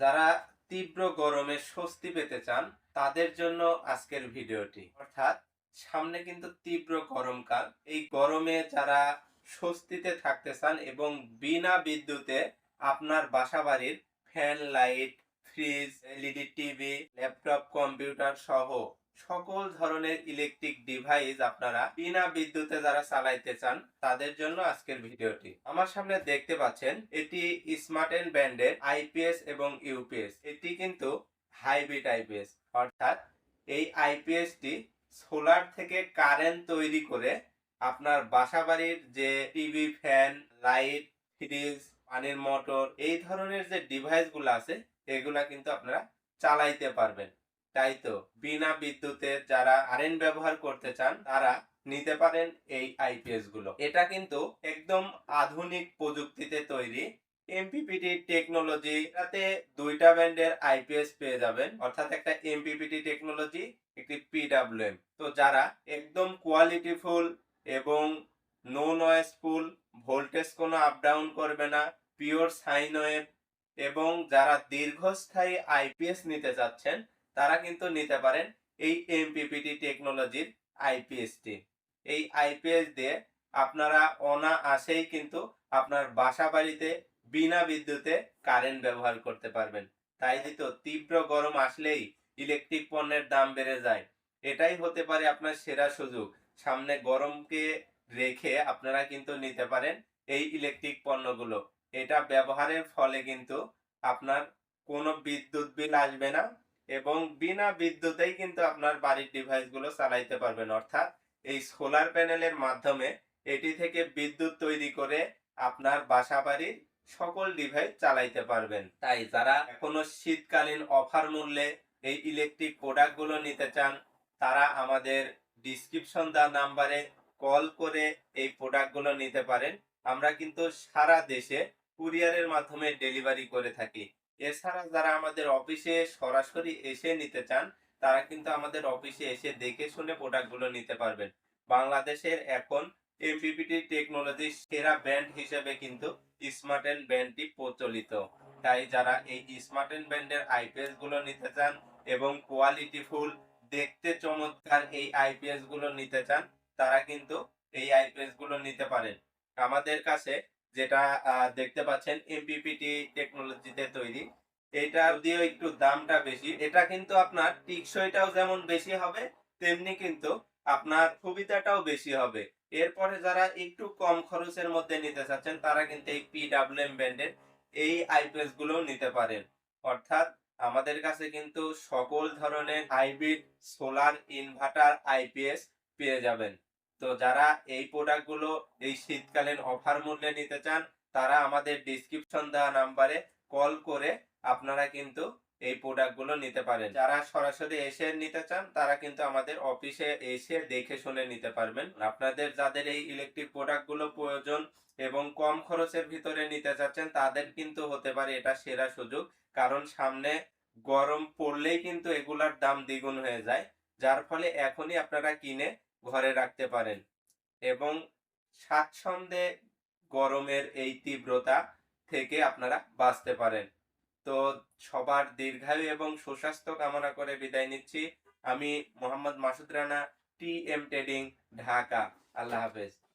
যারা তীব্র গরমে স্বস্তি পেতে চান, তাদের জন্য আজকের ভিডিওটি। অর্থাৎ, সামনে কিন্তু তীব্র গরমকাল। এই গরমে যারা স্বস্তিতে থাকতে চান এবং বিনা বিদ্যুতে আপনার বাসা বাড়ির fan, light, fridge, LED, TV, laptop, computer সহ সকল ধরনের ইলেকট্রিক ডিভাইস আপনারা বিনা বিদ্যুতে যারা চালাইতে চান, তাদের জন্য আজকের ভিডিওটি। আমার সামনে দেখতে পাচ্ছেন, এটি স্মার্ট এন্ড ব্যান্ডের আইপিএস এবং ইউপিএস এটি কিন্তু হাইব্রিড আইপিএস অর্থাৎ এই আইপিএসটি সোলার থেকে কারেন্ট তৈরি করে আপনার বাসাবাড়ির যে টিভি ফ্যান লাইট ফ্রিজ পানির মোটর এই ধরনের যে ডিভাইসগুলো আছে, এগুলা কিন্তু আপনারা চালাইতে পারবেন। তাই তো? বিনা বিদ্যুতে যারা কারেন্ট ব্যবহার করতে চান, তারা নিতে পারেন এই আইপিএসগুলো। এটা কিন্তু একদম আধুনিক প্রযুক্তিতে তৈরি। এমপিপিটি টেকনোলজি এটাতে দুইটা ব্যান্ডের আইপিএস পেয়ে যাবেন। অর্থাৎ একটা এমপিপিটি টেকনোলজি একটি পিডাব্লিউএম তো যারা একদম কোয়ালিটিফুল এবং নো নয়েজফুল ভোল্টেজ কোনো আপ ডাউন করবে না পিওর সাইন ওয়েভ এবং যারা দীর্ঘস্থায়ী আইপিএস নিতে চাচ্ছেন তারা কিন্তু নিতে পারেন এই এমপিপিটি টেকনোলজির আইপিএসটি এই আইপিএস দিয়ে আপনারা অনায়াসেই কিন্তু আপনার বাসা বাড়িতে বিনা বিদ্যুতে কারেন্ট ব্যবহার করতে পারবেন। তাই তো তীব্র গরম আসলেই ইলেকট্রিক পণ্যের দাম বেড়ে যায়। এটাই হতে পারে আপনার সেরা সুযোগ। সামনে গরমকে রেখে আপনারা কিন্তু নিতে পারেন এই ইলেকট্রিক পণ্যগুলো। এটা ব্যবহারের ফলে কিন্তু আপনার কোনো বিদ্যুৎ বিল আসবে না। এবং বিনা বিদ্যুতেই কিন্তু আপনার বাড়ির ডিভাইসগুলো চালাইতে পারবেন। অর্থাৎ এই সোলার প্যানেলের মাধ্যমে এটি থেকে বিদ্যুৎ তৈরি করে আপনার বাসা বাড়ির সকল ডিভাইস চালাইতে পারবেন। তাই যারা এখনও শীতকালীন অফার মূল্যে এই ইলেকট্রিক প্রোডাক্টগুলো নিতে চান, তারা আমাদের ডিসক্রিপশন দেওয়া নাম্বারে কল করে এই প্রোডাক্টগুলো নিতে পারেন। আমরা কিন্তু সারা দেশে কুরিয়ারের মাধ্যমে ডেলিভারি করে থাকি। এছাড়া যারা আমাদের অফিসে সরাসরি এসে নিতে চান, তারা কিন্তু আমাদের অফিসে এসে দেখে শুনে প্রোডাক্টগুলো নিতে পারবেন। বাংলাদেশের এখন এমপিপিটি টেকনোলজির সেরা ব্র্যান্ড হিসেবে কিন্তু স্মার্ট এন্ড ব্র্যান্ডটি প্রচলিত। তাই যারা এই স্মার্ট এন্ড ব্র্যান্ডের আইপিএসগুলো নিতে চান এবং কোয়ালিটি ফুল, দেখতে চমৎকার এই আইপিএসগুলো নিতে চান, তারা কিন্তু এই আইপিএসগুলো নিতে পারেন। আমাদের কাছে যেটা দেখতে পাচ্ছেন এমপিপিটি টেকনোলজিতে তৈরি। এটা যদিও একটু দামটা বেশি। এটা কিন্তু আপনার টিকসইটাও যেমন বেশি হবে, তেমনি কিন্তু আপনার সুবিধাটাও বেশি হবে। এরপরে যারা একটু কম খরচের মধ্যে নিতে চাচ্ছেন, তারা কিন্তু এই পিডাব্লিউএম ব্র্যান্ডের এই আইপিএসগুলো নিতে পারেন। অর্থাৎ আমাদের কাছে কিন্তু সকল ধরনের হাইব্রিড সোলার ইনভার্টার আইপিএস পেয়ে যাবেন। তো যারা এই প্রোডাক্টগুলো এই শীতকালীন অফার মূল্যে নিতে চান, তারা আমাদের ডিসক্রিপশন দেওয়া নাম্বারে কল করে আপনারা কিন্তু এই প্রোডাক্টগুলো নিতে পারেন। যারা সরাসরি এসে নিতে চান, তারা কিন্তু আমাদের অফিসে এসে দেখে শুনে নিতে পারবেন। আপনাদের যাদের এই ইলেকট্রিক প্রোডাক্টগুলো প্রয়োজন এবং কম খরচের ভিতরে নিতে চাচ্ছেন, তাদের কিন্তু হতে পারে এটা সেরা সুযোগ। কারণ সামনে গরম পড়লেই কিন্তু এগুলার দাম দ্বিগুণ হয়ে যায়। যার ফলে এখনই আপনারা কিনে ঘরে রাখতে পারেন এবং স্বাচ্ছন্দ্যে গরমের এই তীব্রতা থেকে আপনারা বাঁচতে পারেন। তো সবার দীর্ঘায়ু এবং সুস্বাস্থ্য কামনা করে বিদায় নিচ্ছি। আমি Mohammad Masud Rana T M trading Dhaka আল্লাহ হাফেজ।